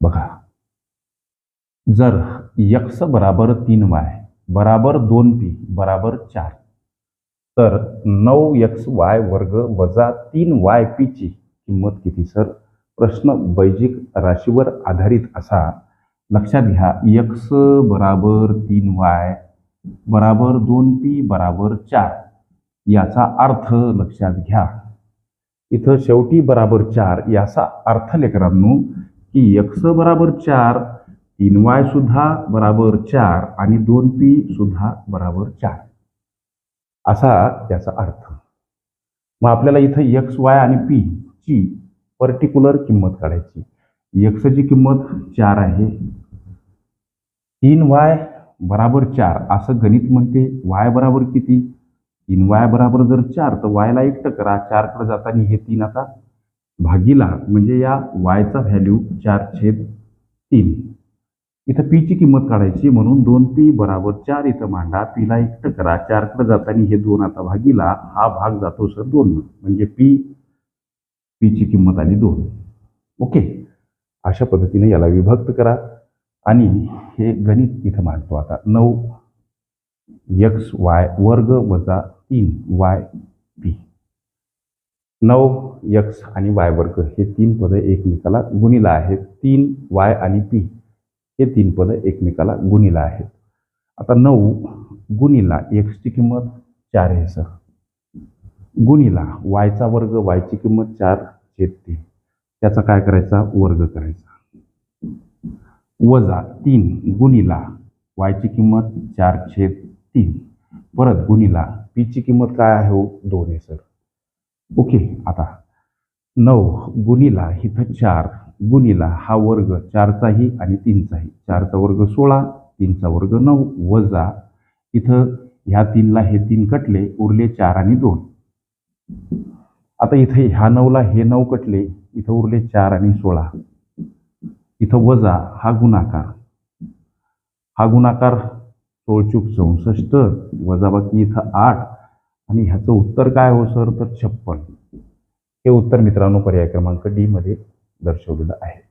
बघा. जर यक्स बराबर तीन वाय बराबर दोन पी बराबर चार तर नऊ यक्स वाय वर्ग वजा तीन वाय पीची किंमत किती सर? प्रश्न बैजिक राशीवर आधारित असा. लक्षात घ्या यक्स बराबर तीन वाय बराबर दोन पी बराबर चार याचा अर्थ लक्षात घ्या. इथं शेवटी बराबर चार याचा अर्थ लेकरांनो की यक्स बराबर चार तीन वाय सुद्धा बराबर चार आणि दोन पी सुद्धा बराबर चार. असा त्याचा अर्थ. मग आपल्याला इथं यक्स वाय आणि पी ची पर्टिक्युलर किंमत काढायची. यक्सची किंमत चार आहे. तीन वाय बराबर चार असं गणित म्हणते. वाय बराबर किती? तीन वाय बराबर जर चार तर वायला एकटं करा. चारकडे जाताना हे तीन आता भागीला म्हणजे या वायचा व्हॅल्यू चार छेद तीन. इथं पीची किंमत काढायची म्हणून दोन पी बराबर चार इथं मांडा. पीला एकटं करा. चारकडे जाताना हे दोन आता भागीला हा भाग जातो सर दोन. म्हणजे पी पीची किंमत आली दोन. ओके. अशा पद्धतीने याला विभक्त करा. आणि हे गणित इथं मांडतो आता. नऊ एक्स वाय वर्ग वजा तीन वाय पी नऊ यक्स आणि वाय वर्ग हे तीन पदं एकमेकाला गुणीला आहेत. तीन वाय आणि पी हे तीन पदं एकमेकाला गुणीला आहेत. आता नऊ गुणीला एक्सची किंमत चार आहे सर. गुणीला वायचा वर्ग वायची किंमत चार छेद तीन. त्याचा काय करायचा? वर्ग करायचा. वजा तीन गुणीला वायची किंमत चार छेद तीन. परत गुणीला पीची किंमत काय आहे हो? दोन आहे सर. ओके आता. नऊ गुणीला इथं चार. गुणीला हा वर्ग चारचाही आणि तीनचाही. चारचा वर्ग सोळा तीनचा वर्ग नऊ वजा. इथं ह्या तीनला हे तीन कटले उरले चार आणि दोन. आता इथे ह्या नऊला हे नऊ कटले इथं उरले चार आणि सोळा. इथं वजा हा गुणाकार. हा गुणाकार सोळचूक चौसष्ट वजाबाकी इथं आठ. आणि ह्याचं उत्तर काय हो सर? तर छप्पन. हे उत्तर मित्रांनो पर्याय क्रमांक डी मध्ये दर्शवलेलं आहे.